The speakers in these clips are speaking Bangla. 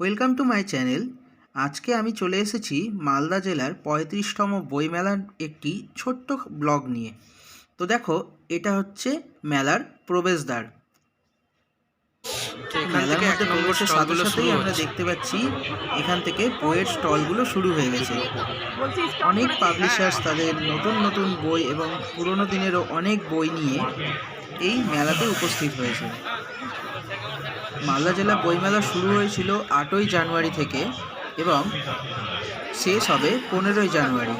ওয়েলকাম টু মাই চ্যানেল আজকে আমি চলে এসেছি মালদা জেলার পঁয়ত্রিশতম বইমেলার একটি ছোট্ট ব্লগ নিয়ে। তো দেখো এটা হচ্ছে মেলার প্রবেশদ্বার। মেলার মধ্যে প্রবেশের সাথে সাথেই আমরা দেখতে পাচ্ছি এখান থেকে বইয়ের স্টলগুলো শুরু হয়ে গেছে। অনেক পাবলিশার্স তাদের নতুন নতুন বই এবং পুরোনো দিনেরও অনেক বই নিয়ে এই মেলাতে উপস্থিত হয়েছে। মালদা জেলা বইমেলা শুরু হয়েছিল আটই জানুয়ারি থেকে এবং শেষ হবে পনেরোই জানুয়ারি।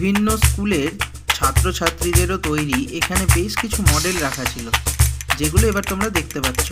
বিভিন্ন স্কুলের ছাত্রছাত্রীদেরও তৈরি। এখানে বেশ কিছু মডেল রাখা ছিল, যেগুলো এবার তোমরা দেখতে পাচ্ছ।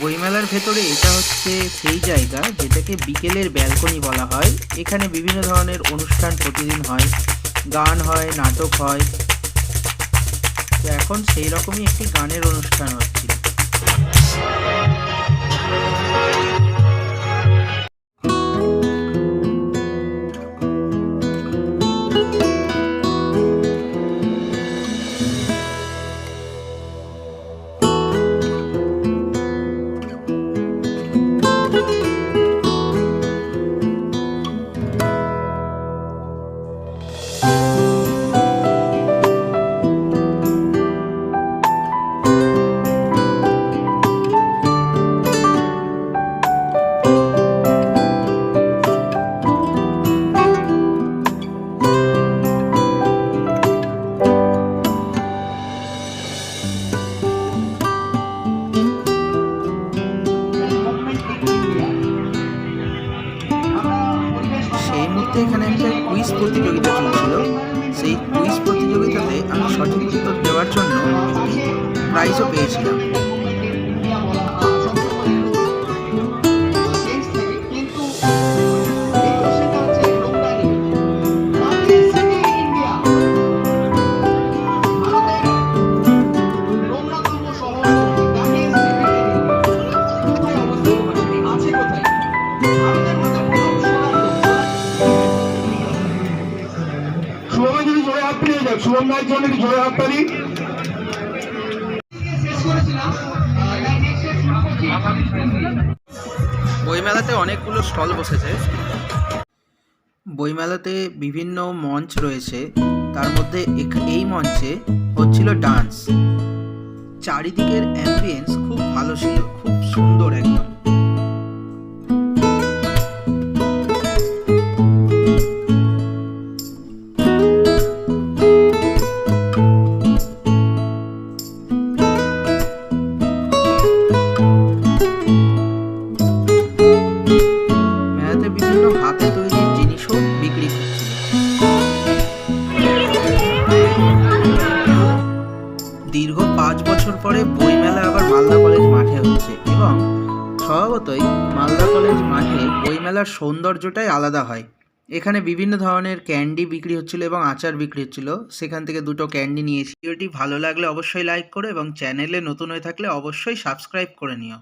বইমেলার ভেতরে এটা হচ্ছে সেই জায়গা যেটাকে বিকেলের ব্যালকনি বলা হয়। এখানে বিভিন্ন ধরনের অনুষ্ঠান প্রতিদিন হয়। গান হয়, নাটক হয়। তো এখন সেই রকমই একটি গানের অনুষ্ঠান হচ্ছিল মুহূর্তে এখানে একটা কুইজ প্রতিযোগিতা চলছিল। সেই কুইজ প্রতিযোগিতাতে আমি সঠিক উত্তর দেওয়ার জন্য একটি প্রাইজও পেয়েছিলাম। বইমেলাতে অনেকগুলো স্টল বসেছে। বইমেলাতে বিভিন্ন মঞ্চ রয়েছে। তার মধ্যে এই মঞ্চে হচ্ছিল ডান্স। চারিদিকের অ্যাম্বিয়েন্স খুব ভালো ছিল, খুব সুন্দর একদম। স্বভাবতই মালদা কলেজ মাঠে বইমেলার সৌন্দর্যটাই আলাদা হয়। এখানে বিভিন্ন ধরনের ক্যান্ডি বিক্রি হচ্ছিল এবং আচার বিক্রি হচ্ছিল। সেখান থেকে দুটো ক্যান্ডি নিয়েছি ভিডিওটি ভালো লাগলে অবশ্যই লাইক করো এবং চ্যানেলে নতুন হয়ে থাকলে অবশ্যই সাবস্ক্রাইব করে নিও।